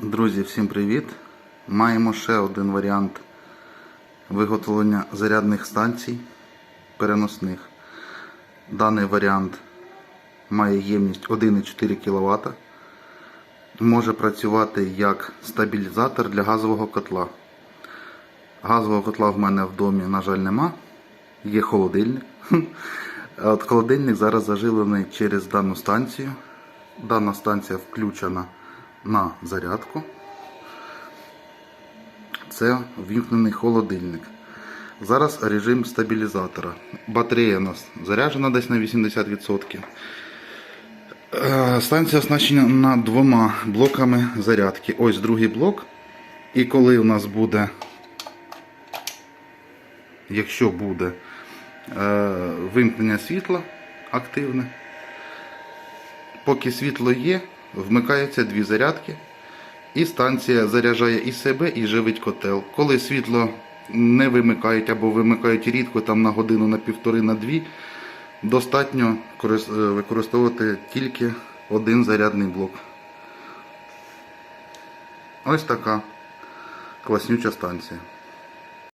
Друзі, всім привіт! Маємо ще один варіант виготовлення зарядних станцій переносних. Даний варіант має ємність 1,4 кВт. Може працювати як стабілізатор для газового котла. Газового котла в мене в домі, на жаль, нема. Є холодильник. От холодильник зараз зажилений через дану станцію. Дана станція включена на зарядку. Це ввімкнений холодильник. Зараз режим стабілізатора. Батарея у нас заряджена десь на 80%. Е, Станція оснащена двома блоками зарядки. Ось другий блок. І коли у нас буде, якщо буде е, вимкнення світла активне, поки світло є, вмикаються дві зарядки, і станція заряджає і себе, і живить котел. Коли світло не вимикають або вимикають рідко, там на годину, на півтори, на дві, достатньо е, використовувати тільки один зарядний блок. Ось така класнюча станція.